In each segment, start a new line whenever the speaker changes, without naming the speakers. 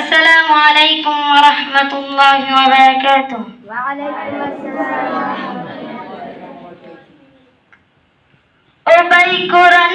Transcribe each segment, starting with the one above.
السلام عليكم ورحمة الله وبركاته. وعليكم السلام ورحمة الله وبركاته. ও ভাই কোরআন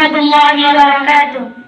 rahmatullahi wa barakatuh.